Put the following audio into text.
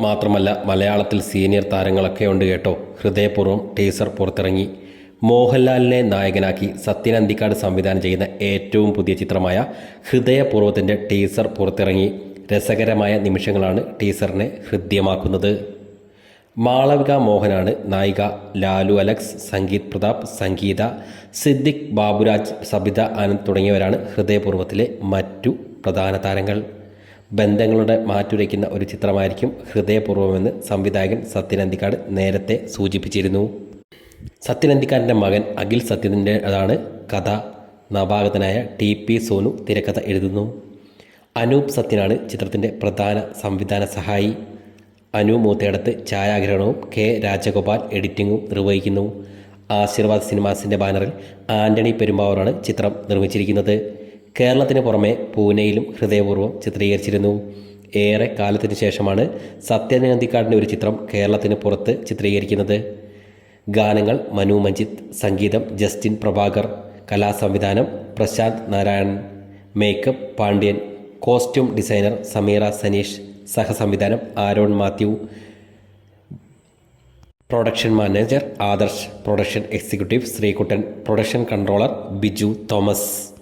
മാത്രമല്ല മലയാളത്തിൽ സീനിയർ താരങ്ങളൊക്കെ ഉണ്ട് കേട്ടോ. ഹൃദയപൂർവം ടീസർ പുറത്തിറങ്ങി. മോഹൻലാലിനെ നായകനാക്കി സത്യൻ അന്തിക്കാട് സംവിധാനം ചെയ്യുന്ന ഏറ്റവും പുതിയ ചിത്രമായ ഹൃദയപൂർവത്തിന്റെ ടീസർ പുറത്തിറങ്ങി. രസകരമായ നിമിഷങ്ങളാണ് ടീസറിനെ ഹൃദ്യമാക്കുന്നത്. മാളവിക മോഹനാണ് നായിക ലാലു അലക്സ് സംഗീത് പ്രതാപ് സംഗീത സിദ്ദിഖ് ബാബുരാജ് സബിത ആനന്ദ് തുടങ്ങിയവരാണ് ഹൃദയപൂർവത്തിലെ മറ്റു പ്രധാന താരങ്ങൾ. ബന്ധങ്ങളുടെ മാറ്റുരയ്ക്കുന്ന ഒരു ചിത്രമായിരിക്കും ഹൃദയപൂർവമെന്ന് സംവിധായകൻ സത്യനന്തിക്കാട് നേരത്തെ സൂചിപ്പിച്ചിരുന്നു. സത്യനന്തിക്കാടിന്റെ മകൻ അഖിൽ സത്യത്തിന്റെതാണ് കഥ. നവാഗതനായ ടി പി സോനു തിരക്കഥ എഴുതുന്നു. അനൂപ് സത്യനാണ് ചിത്രത്തിന്റെ പ്രധാന സംവിധാന സഹായി. അനു മൂത്തയിടത്ത് ഛായാഗ്രഹണവും കെ രാജഗോപാൽ എഡിറ്റിങ്ങും നിർവഹിക്കുന്നു. ആശീർവാദ് സിനിമാസിന്റെ ബാനറിൽ ആന്റണി പെരുമ്പാവൂരാണ് ചിത്രം നിർമ്മിച്ചിരിക്കുന്നത്. കേരളത്തിന് പുറമെ പൂനെയിലും ഹൃദയപൂർവം ചിത്രീകരിച്ചിരുന്നു. ഏറെ കാലത്തിന് ശേഷമാണ് സത്യനന്ദിക്കാടിന്റെ ഒരു ചിത്രം കേരളത്തിന് പുറത്ത് ചിത്രീകരിക്കുന്നത്. ഗാനങ്ങൾ മനു മഞ്ജിത്ത് സംഗീതം Justin Prabhakar കലാസംവിധാനം Prashanth Narayanan makeup Pandian costume designer Sameera Sanish സഹസംവിധാനം Aaron Mathew production manager Adarsh production executive Sreekuttan production controller Biju Thomas.